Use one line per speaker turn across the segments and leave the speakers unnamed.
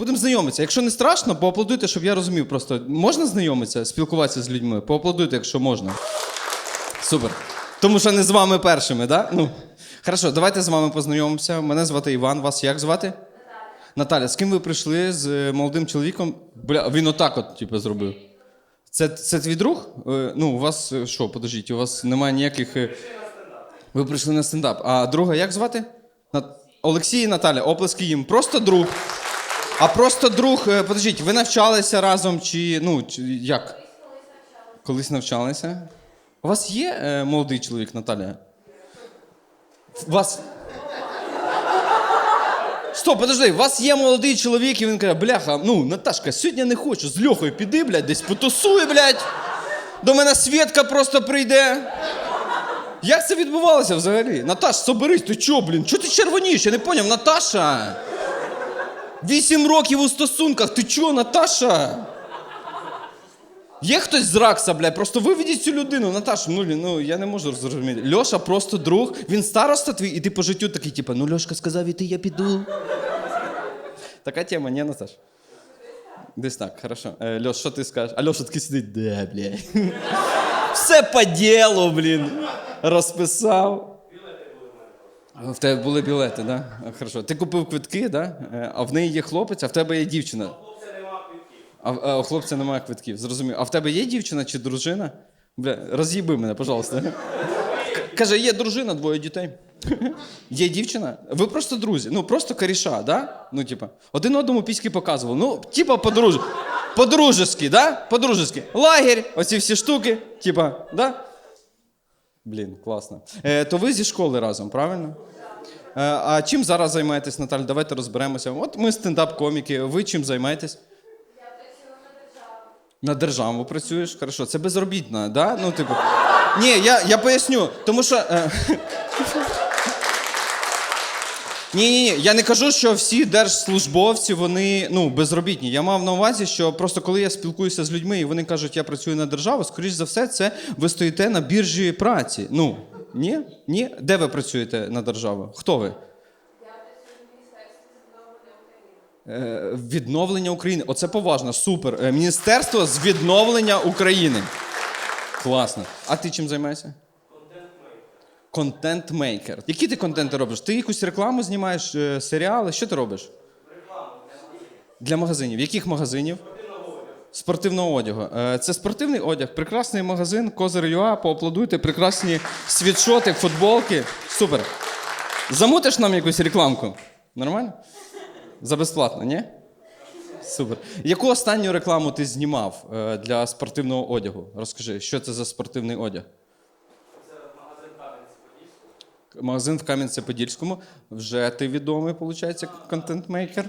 будемо знайомитися. Якщо не страшно, поаплодуйте, щоб я розумів. Просто можна знайомитися, спілкуватися з людьми? Поаплодуйте, якщо можна. Супер. Тому що не з вами першими, так? Да? Ну. Хорошо, давайте з вами познайомимося. Мене звати Іван. Вас як звати? Наталя. Наталя, з ким ви прийшли з е, молодим чоловіком? Бля, він отак от, типу, зробив. Це, це твій друг? Е, Ну, у вас е, що, подождіть, у вас немає ніяких. Ви прийшли на стендап. А друга як звати? Олексій і Наталя, оплески їм. Просто друг. А просто друг, е, подождіть, ви навчалися разом чи. Ну, чи як? Колись навчалися. У вас є е, молодий чоловік, Наталя? У вас. Стоп, подожди, у вас є молодий чоловік, і він каже, бляха, ну, Наташка, сьогодні не хочу, з Льохою піди, блядь, десь потусуй, блядь. До мене Свєтка просто прийде. Як це відбувалося взагалі? Наташ, соберись, ти чо, блін? Чого ти червонієш? Я не поняв, Наташа. Вісім років у стосунках, ти чо, Наташа? Є хтось з Ракса, блядь, просто виведіть цю людину, Наташ, ну, ну я не можу зрозуміти. Льоша просто друг, він староста твій, і ти по життю такий, типу, ну Льошка сказав, іти, я піду. Така тема, ні, Наташ? Десь так, хорошо. Е, Льош, що ти скажеш? А Льоша такий сидить, да, блядь. Все по ділу, блін. Розписав. В тебе були білети, да? Хорошо. Ти купив квитки, да? Е, а в неї є хлопець, а в тебе є дівчина. А, а у хлопця немає квитків, зрозумів. А в тебе є дівчина чи дружина? Бля, роз'їби мене, пожалуйста. Каже, є дружина, двоє дітей. Є дівчина? Ви просто друзі. Ну, просто коріша, да? Ну, типа, один одному піськи показував. Ну, типа, подруж... по-дружески, да? По-дружески. Лагерь, оці всі штуки, типа, да? Блін, класно. Е, то ви зі школи разом, правильно? Е, а чим зараз займаєтесь, Наталя? Давайте розберемося. От ми стендап-коміки. Ви чим займаєтесь? Я працюю На державу працюєш? Хорошо, це безробітна, да? Ну, типу. Ні, я, я поясню, тому що. Е... Ні, ні, ні. Я не кажу, що всі держслужбовці вони ну безробітні. Я мав на увазі, що просто коли я спілкуюся з людьми, і вони кажуть, я працюю на державу, скоріш за все, це ви стоїте на біржі праці. Ну ні? Ні? Де ви працюєте на державу? Хто ви? Е, Відновлення України. Оце поважно, супер. Е, Міністерство з відновлення України. Класно. А ти чим займаєшся? Контент-мейкер. Які ти контенти робиш? Ти якусь рекламу знімаєш, е, серіали? Що ти робиш? Рекламу Для магазинів. Яких магазинів? Спортивного одягу. Е, Це спортивний одяг, прекрасний магазин, Козир.ua, поаплодуйте, прекрасні світшоти, футболки. Супер. Замутиш нам якусь рекламку? Нормально? За безплатно, ні? Супер. Яку останню рекламу ти знімав е, для спортивного одягу? Розкажи, що це за спортивний одяг? Магазин в Кам'янці-Подільському. Вже ти відомий, виходить, контент-мейкер.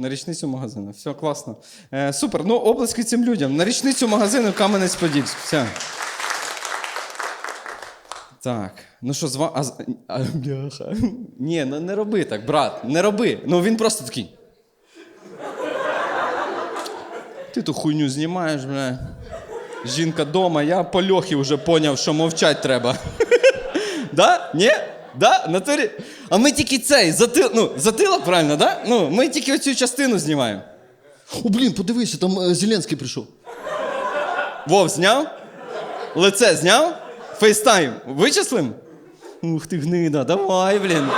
На річницю магазину. Все класно. Е, супер. Ну, обласки цим людям. На річницю магазину Кам'янець-Подільськ. Все. Так. Ну що, з вами. А, з- а. Ні, ну не роби так, брат. Не роби. Ну він просто такий. Ти ту хуйню знімаєш, бля. Жінка дома, я по льохі вже поняв, що мовчать треба. Да? Ні? Да? Натурі? А ми тільки цей, затил, ну, затилок, правильно, да? Ну, ми тільки оцю частину знімаємо.
О, блін, подивися, там е, Зеленський прийшов.
Вов, зняв? Лице зняв? Фейстайм. Вичислим? Ух ти гнида, давай, блін.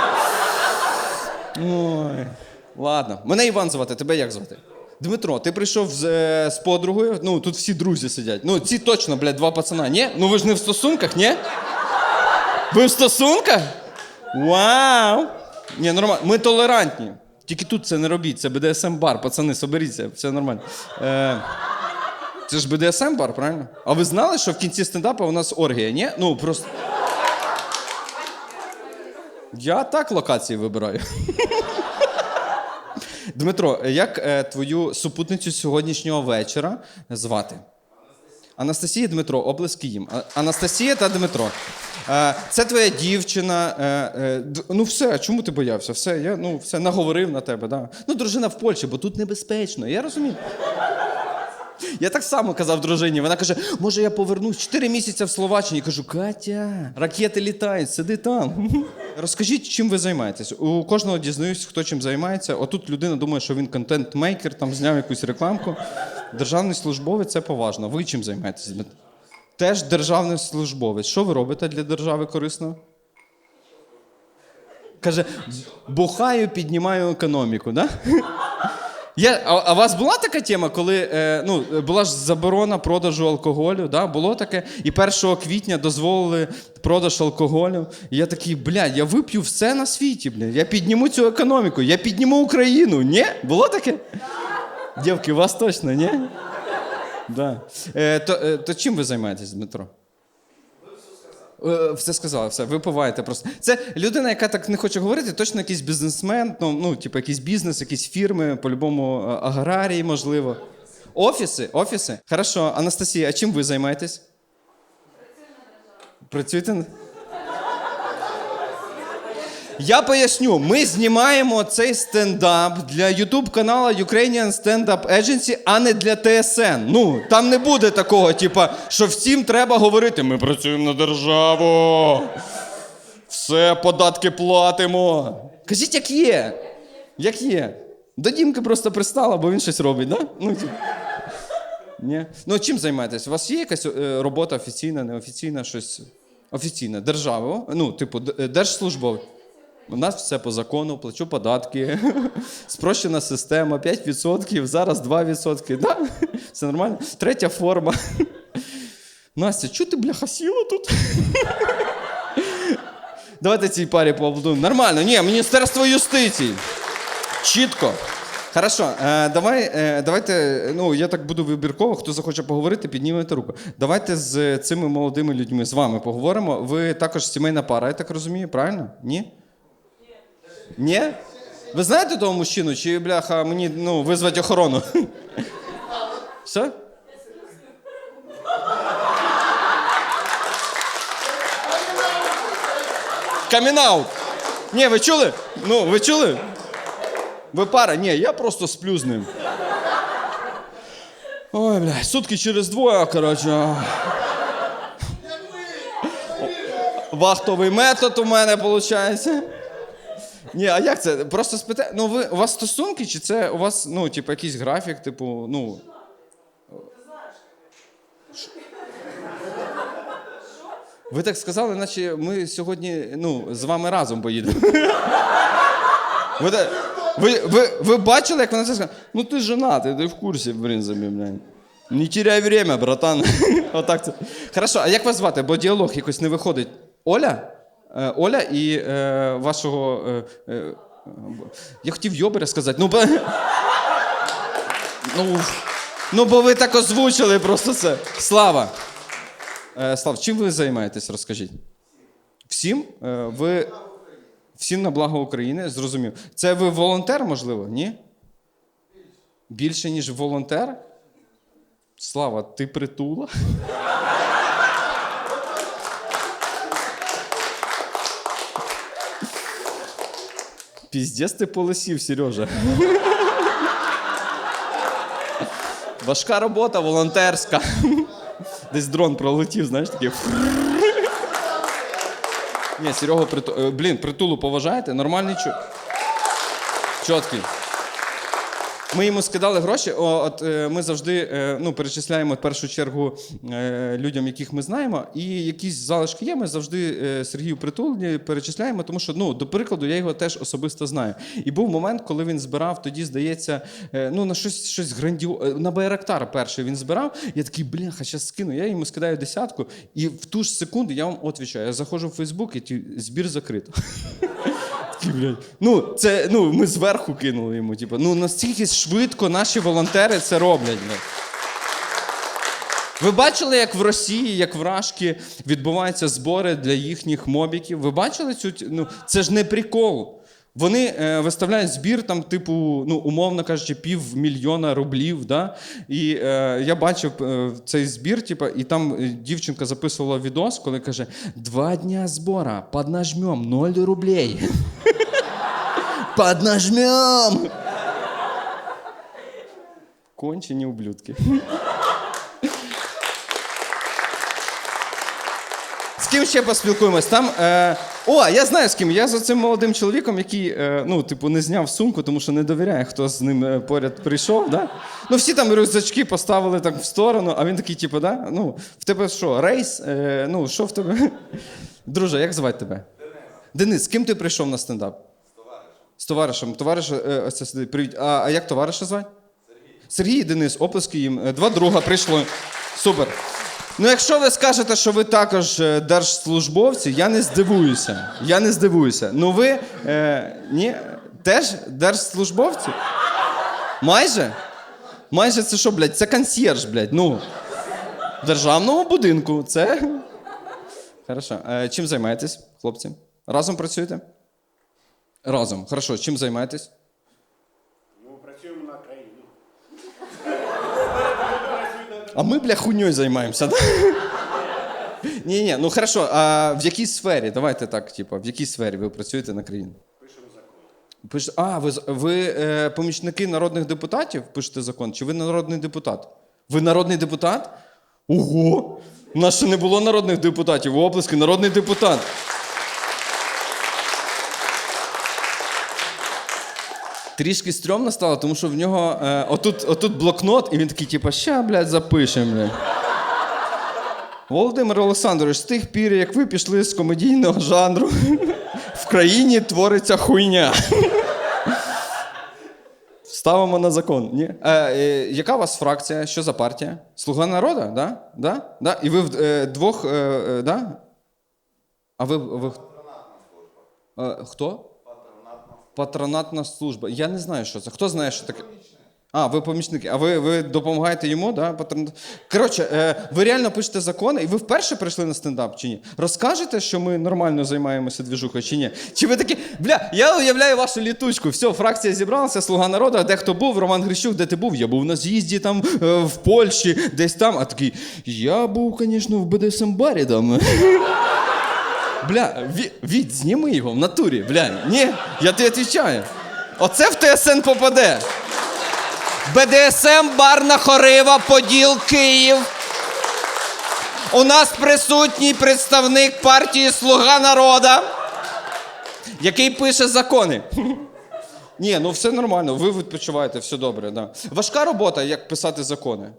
Ой. Ладно. Мене Іван звати, тебе як звати? Дмитро, ти прийшов з, е, з подругою. Ну, тут всі друзі сидять. Ну, ці точно, блядь, два пацана. Ні? Ну ви ж не в стосунках, ні? Ви в стосунках? Вау! Ні, нормально. Ми толерантні. Тільки тут це не робіть, це BDSM бар, пацани, соберіться, все нормально. Е, це ж BDSM бар, правильно? А ви знали, що в кінці стендапу у нас оргія, ні? Ну, просто. Я так локації вибираю. Дмитро, як е, твою супутницю сьогоднішнього вечора звати? Анастасія Дмитро, облески їм. Анастасія та Дмитро. Е, це твоя дівчина. Е, е, ну все, чому ти боявся? Все, я ну, все наговорив на тебе. Да. Ну, дружина в Польщі, бо тут небезпечно. Я розумію. Я так само казав дружині. Вона каже: може, я повернусь 4 місяці в Словаччині. Я кажу, Катя, ракети літають, сиди там. Розкажіть, чим ви займаєтесь? У кожного дізнаюсь, хто чим займається. Отут людина думає, що він контент-мейкер, там зняв якусь рекламку. Державний службовець це поважно. Ви чим займаєтесь? Теж державний службовець. Що ви робите для держави корисного? Каже, бухаю, піднімаю економіку, да? Я, а, а у вас була така тема, коли е, ну, була ж заборона продажу алкоголю, да? було таке, і 1 квітня дозволили продаж алкоголю. І я такий, блядь, я вип'ю все на світі, блядь. Я підніму цю економіку, я підніму Україну. Ні? Було таке? Дівки, вас точно, ні? Да. Е, то, е, то чим ви займаєтесь, Дмитро? Е, Все сказали, все, ви випиваєте просто. Це людина, яка так не хоче говорити, точно якийсь бізнесмен, ну, ну типу, якийсь бізнес, якісь фірми, по-любому е, аграрії, можливо. Офіси, офіси. Хорошо, Анастасія, а чим ви займаєтесь? Працюєте? Я поясню, ми знімаємо цей стендап для YouTube каналу Ukrainian Stand-Up Agency, а не для ТСН. Ну, там не буде такого, типа, що всім треба говорити: ми працюємо на державу. Все, податки платимо. Кажіть, як є. Як є. До Дімки просто пристала, бо він щось робить, да? Ну, типу. Ні. Ну, чим займаєтесь? У вас є якась е, робота офіційна, неофіційна, щось офіційне? Держава? Ну, типу, е, держслужбовець. У нас все по закону, плачу податки, спрощена система, 5%, зараз 2%. Да? Все нормально. Третя форма. Настя, чого ти бляха сіла тут? Давайте цій парі поаплодуємо. Нормально, ні, Міністерство юстиції. Чітко. Хорошо, е, давай, е, давайте, ну я так буду вибірково, хто захоче поговорити, піднімете руку. Давайте з цими молодими людьми з вами поговоримо. Ви також сімейна пара, я так розумію, правильно? Ні? Ні? Ви знаєте того мужчину, чи бляха мені ну, визвати охорону? Все? Камінаут. Ні, ви чули? Ну, ви чули? Ви пара? Ні, я просто сплю з ним. Ой, бля, сутки через двоє, коротше. Вахтовий метод у мене виходить. Ні, а як це? Просто спитати. Ну, ви у вас стосунки, чи це у вас, ну, типу, якийсь графік, типу, ну. Ви так сказали, наче ми сьогодні ну, з вами разом поїдемо. Ви, ви, ви, ви бачили, як вона це сказала? Ну ти женатий, ти в курсі, в принципі, блядь. Не теряй время, братан. Отак це. Хорошо, а як вас звати? Бо діалог якось не виходить. Оля? Е, Оля і е, вашого. Е, е, я хотів Йобаря сказати. Ну, бо... ну, ну, бо ви так озвучили просто це. Слава. Е, Слав, чим ви займаєтесь, розкажіть? Всім? Е, ви всім на благо України, зрозумів. Це ви волонтер, можливо? Ні? Більше, ніж волонтер? Слава, ти притула? Піздець ти полосів, Сережа. Важка робота, волонтерська. Десь дрон пролетів, знаєш, такий. Ні, Серега, приту... е, блін, притулу поважаєте? Нормальний чу. Чоткий. Ми йому скидали гроші. От е, ми завжди е, ну, перечисляємо в першу чергу е, людям, яких ми знаємо, і якісь залишки є. Ми завжди Сергію Притулі перечисляємо, тому що, ну, до прикладу, я його теж особисто знаю. І був момент, коли він збирав, тоді здається, ну на щось щось грандіо... на Байрактар перший він збирав. Я такий, бляха, зараз скину. Я йому скидаю десятку, і в ту ж секунду я вам отвічаю. Я заходжу в Фейсбук і ті, збір закрито. Блядь. Ну, це ну, ми зверху кинули йому. Типу, ну настільки швидко наші волонтери це роблять. Блядь. Ви бачили, як в Росії, як в Рашки відбуваються збори для їхніх мобіків? Ви бачили цю? Ну, це ж не прикол. Вони е, виставляють збір, там, типу, ну, умовно кажучи, півмільйона рублів. Да? І е, я бачив е, цей збір, типу, і там е, дівчинка записувала відос, коли каже: два дня збора, поднажмем 0 рублей. Поднажмем! Кончені ублюдки. З ким ще поспілкуємось? Там. Е... О, я знаю з ким. Я за цим молодим чоловіком, який е... ну, типу, не зняв сумку, тому що не довіряє, хто з ним е, поряд прийшов. Да? Ну, всі там рюкзачки поставили так в сторону, а він такий, типу, да? ну, в тебе що, рейс? Е... Ну, що в тебе? Друже, як звати тебе? Денис. Денис, з ким ти прийшов на стендап? З товаришем. Товариш, е, ось це сидить. Привіт. А, а як товариша звати? Сергій. Сергій і Денис, оплески їм. Е, Два друга прийшло. Супер. Ну, якщо ви скажете, що ви також е, держслужбовці, я не здивуюся. Я не здивуюся. Ну ви е, ні, теж держслужбовці? Майже? Майже це що, блядь? Це консьєрж, блядь. Ну. В державному будинку. Це. Хорошо. Е, чим займаєтесь, хлопці? Разом працюєте? Разом. Хорошо. Чим займаєтесь?
Ну, працюємо на країну.
А ми, бля, хуйньою займаємося, да? Ні, ні, ну хорошо, а в якій сфері? Давайте так, типу, в якій сфері ви працюєте на країну?
Пишемо закон.
Пиш... А, ви, ви е, помічники народних депутатів пишете закон? Чи ви народний депутат? Ви народний депутат? Ого! У нас ще не було народних депутатів. Оплески, народний депутат. Трішки стрьомно стало, тому що в нього е, отут, отут блокнот, і він такий, типу, ща, блядь, запишемо, блядь. Володимир Олександрович, з тих пір, як ви пішли з комедійного жанру, в країні твориться хуйня. Ставимо на закон. Ні? Е, е, яка у вас фракція? Що за партія? Слуга народу? Да? Да? Да? І ви в- е, двох. Е, е, да? А ви. ви... Е, хто? Патронатна служба. Я не знаю, що це. Хто знає, що таке? А, ви помічники. А ви, ви допомагаєте йому, да? Патрон... Коротше, е, ви реально пишете закони, і ви вперше прийшли на стендап чи ні? Розкажете, що ми нормально займаємося двіжухою чи ні? Чи ви такі, бля, я уявляю вашу літучку. Все, фракція зібралася, слуга народу, де хто був, Роман Грищук, де ти був? Я був на з'їзді там е, в Польщі, десь там. А такий, я був, звісно, в БДСМ-барі там. Бля, Ві- Віть, зніми його в натурі, бля. Ні, я тобі відповідаю. Оце в ТСН попаде. БДСМ, Барна Хорива, Поділ, Київ. У нас присутній представник партії Слуга народа, який пише закони. Ні, ну все нормально, ви відпочиваєте, все добре. Да. Важка робота, як писати закони.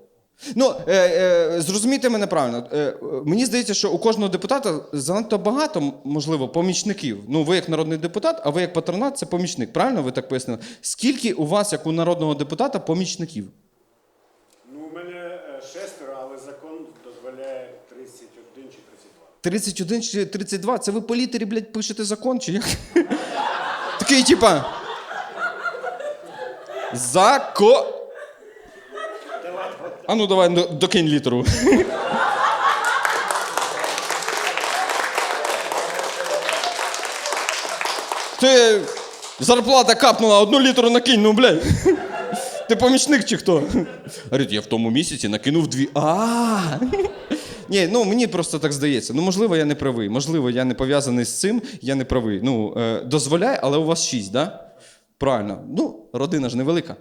Ну, е, е, зрозумійте мене правильно. Е, е, мені здається, що у кожного депутата занадто багато, можливо, помічників. Ну, ви як народний депутат, а ви як патронат це помічник. Правильно ви так пояснили? Скільки у вас, як у народного депутата, помічників?
Ну, у мене е, шестеро, але закон дозволяє 31 чи 32.
31 чи 32? Це ви по літері, блядь, пишете закон, чи як? Такий, типа. Зако. А ну давай докинь літеру. Ти зарплата капнула, одну літеру накинь, ну блядь. Ти помічник чи хто? Говорить, я в тому місяці накинув дві. А. Ні, ну мені просто так здається. Ну, можливо, я не правий. Можливо, я не пов'язаний з цим, я не правий. Ну, е, дозволяй, але у вас шість, да? Правильно. Ну, родина ж невелика.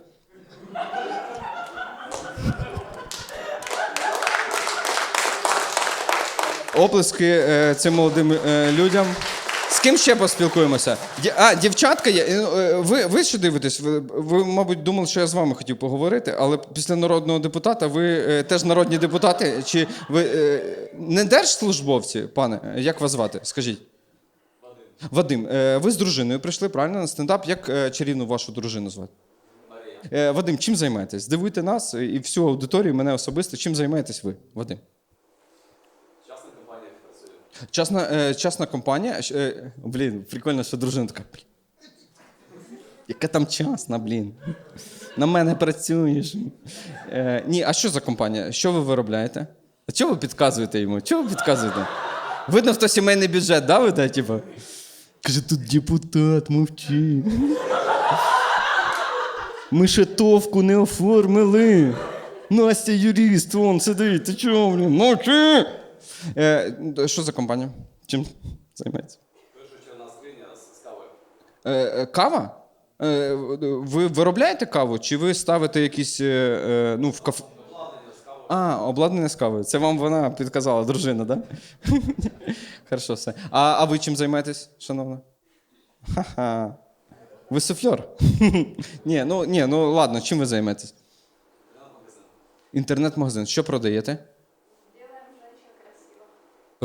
Оплески е, цим молодим е, людям. З ким ще поспілкуємося? А, дівчатка. Е, Ви, ви що дивитесь? Ви, ви, мабуть, думали, що я з вами хотів поговорити, але після народного депутата ви теж народні депутати? Чи ви не держслужбовці, пане? Як вас звати? Скажіть. Вадим. Вадим, ви з дружиною прийшли правильно на стендап. Як чарівну вашу дружину звати? Марія. Вадим, чим займаєтесь? Здивуйте нас і всю аудиторію, мене особисто. Чим займаєтесь ви, Вадим? Частна, е, частна компанія. Щ- Е, блін, прикольно, що дружина така. Яка там частна, блін. На мене працюєш. Е, ні, а що за компанія? Що ви виробляєте? А чого ви підказуєте йому? Чого ви підказуєте? Видно, хто сімейний бюджет, да, веде, типу? Каже, тут депутат, мовчи. Ми ще товку не оформили. Настя юрист, вон сидить. Ти чого, блін? Мовчи! Е, що за компанія? Чим займається? Е, е, кава? Ви виробляєте каву? Чи ви ставите якісь. Ну, в кафе? А, обладнання з кавою. Це вам вона підказала, дружина, так? Да? Хорошо, все. А, а ви чим займаєтесь, шановна? Ха-ха. Ви суфльор? ні, ну, ні, ну ладно, чим ви займаєтесь? Інтернет-магазин. Що продаєте?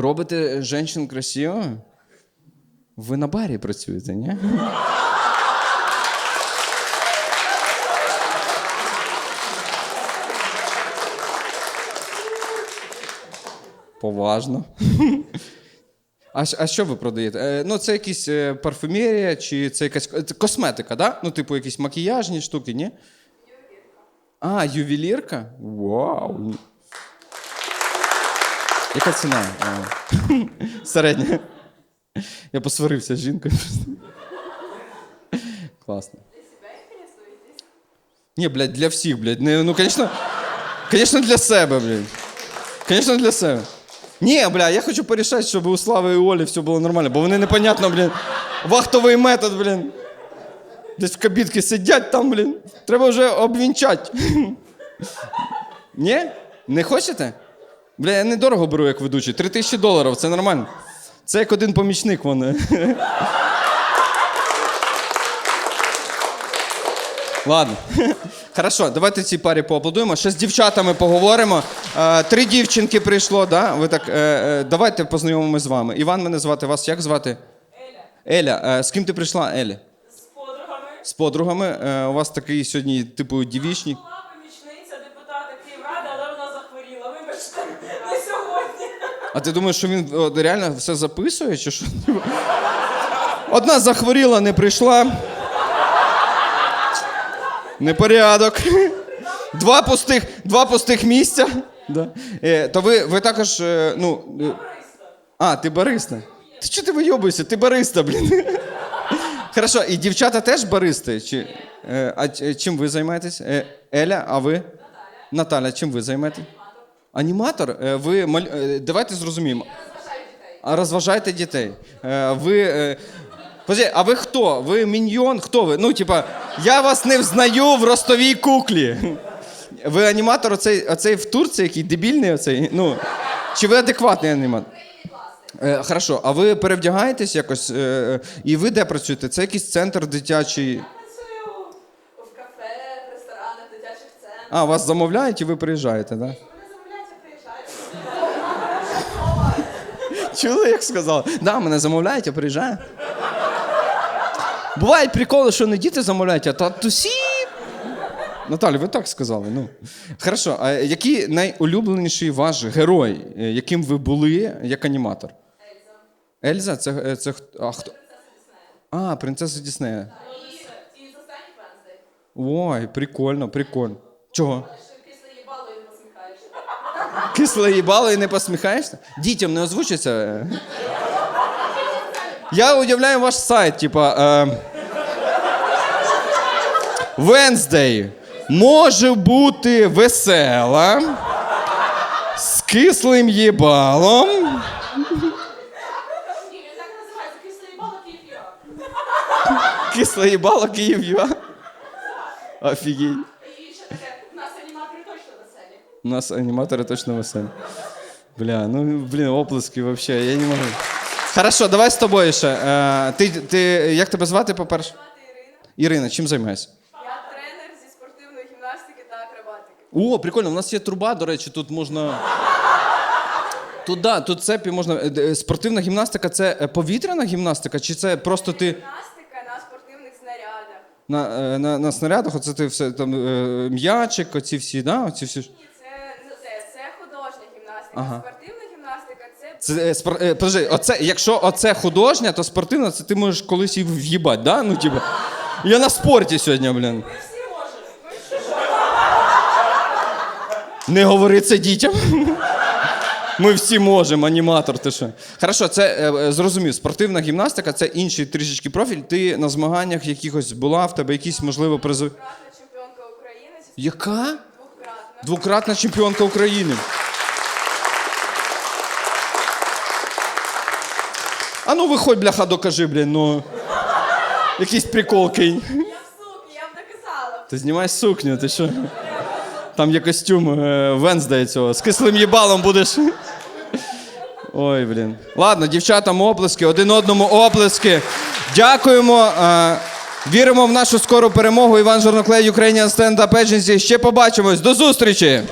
Робите женщин красиво? Ви на барі працюєте, ні? Поважно. А, а що ви продаєте? Е, ну, це якісь е, парфумерія чи це якась косметика, да? Ну, типу, якісь макіяжні штуки, ні? А, ювелірка? Вау. Яка ціна? Середня. Я посварився з жінкою. Класно. Ні, блядь, для всіх, блядь. Не, ну, звісно, звісно, для себе, блядь. Звісно, для себе. Ні, бля, я хочу порішати, щоб у Слави і Олі все було нормально, бо вони непонятно, блін. Вахтовий метод, блін. Десь в кабітці сидять там, блін. Треба вже обвінчати. Ні? Не хочете? Бля, я недорого беру як ведучий. Три тисячі доларів, це нормально. Це як один помічник вони. Ладно. Хорошо, давайте цій парі поаплодуємо. Ще з дівчатами поговоримо. Е, три дівчинки прийшло, да? Ви так, е, е, давайте познайомимось з вами. Іван, мене звати. Вас як звати? Еля. Еля, е, з ким ти прийшла, Елі?
З подругами.
З подругами. Е, у вас такий сьогодні, типу, дівічник.
Була помічниця депутата Київради, але вона Не сьогодні.
А ти думаєш, що він реально все записує, чи що? Одна захворіла, не прийшла. Непорядок. Два пустих, два пустих місця. Да. Е, то ви, ви також, е, ну. е, А, ти бариста. Ти чого ти вийобуєшся? Ти бариста, блін. Хорошо, і дівчата теж баристи? Чи, е, а ч- чим ви займаєтесь? Е, Еля, а ви? Наталя, чим ви займаєтесь? Аніматор? Е, Ви маль... е, Давайте зрозуміємо. А розважайте дітей. Е, Ви. е, а ви хто? Ви міньйон? Хто ви? Ну, типа, я вас не взнаю в ростовій куклі. Ви аніматор оцей, оцей в Турції, який дебільний оцей? Ну, чи ви адекватний аніматор? Е, хорошо, а ви перевдягаєтесь якось? Е, і ви де працюєте? Це якийсь центр дитячий.
Працюю в кафе, в ресторанах, дитячих центрах.
А, вас замовляють і ви приїжджаєте, так? Да?
Мене замовляють, я приїжджаю.
Чули, як сказав? Да, мене замовляють, я приїжджаю. Бувають приколи, що не діти замовляють, а татусі. Наталі, ви так сказали. Ну. Хорошо, а який найулюбленіший ваш герой, е, яким ви були як аніматор? Ельза. Ельза? Це, е, це? А, хто? А, принцеса Діснея. Ой, прикольно, прикольно. Чого? Кисле їбало і не посміхаєшся? Дітям не озвучиться. Я уявляю ваш сайт, типа. Е... Wednesday може бути весела, з кислим їбалом.
Ні, він так називається після їбало Київ
Кисле їбало Київ Юа. Офігеть.
У нас аніматори точно веселі.
Бля, ну блін, оплески вообще, я не можу. Хорошо, давай з тобою ще. Е, ти, ти, як тебе звати, по-перше?
Ірина.
Чим займаєшся?
Я тренер зі спортивної гімнастики та акробатики.
О, прикольно, у нас є труба, до речі, тут можна. Тут, да, тут цепі можна. е, е, Спортивна гімнастика це е, повітряна гімнастика, чи це просто ти
Гімнастика на спортивних снарядах.
на, е, на, на снарядах, оце ти все там е, м'ячик, оці всі, да? Оці всі. ж-
Ні, це не те, це художня гімнастика.
Ага.
Спортивна гімнастика це
Це, е, спор... е, подожди, оце, якщо оце художня, то спортивна, це ти можеш колись і в'їбать, да? Ну, типу. Я на спорті сьогодні, блін.
ми всі можемо. Ми всі
Не говори це дітям. Ми всі можемо, аніматор, ти що. Хорошо, це е, е, зрозумів. Спортивна гімнастика це інший трішечки профіль. Ти на змаганнях якихось була, в тебе якісь, можливо, призи.
Чемпіонка України.
Яка?
Двократна.
Двократна чемпіонка України. А ну виходь, бляха, докажи, блін, ну. Якийсь прикол кинь.
Я в сукі, я б доказала.
Ти знімай сукню, ти що? Там є костюм е, цього. З кислим їбалом будеш. Ой, блін. Ладно, дівчатам оплески, один одному оплески. Дякуємо. е, Віримо в нашу скору перемогу. Іван Жорноклей, Ukrainian Stand Up Agency. Ще побачимось. До зустрічі!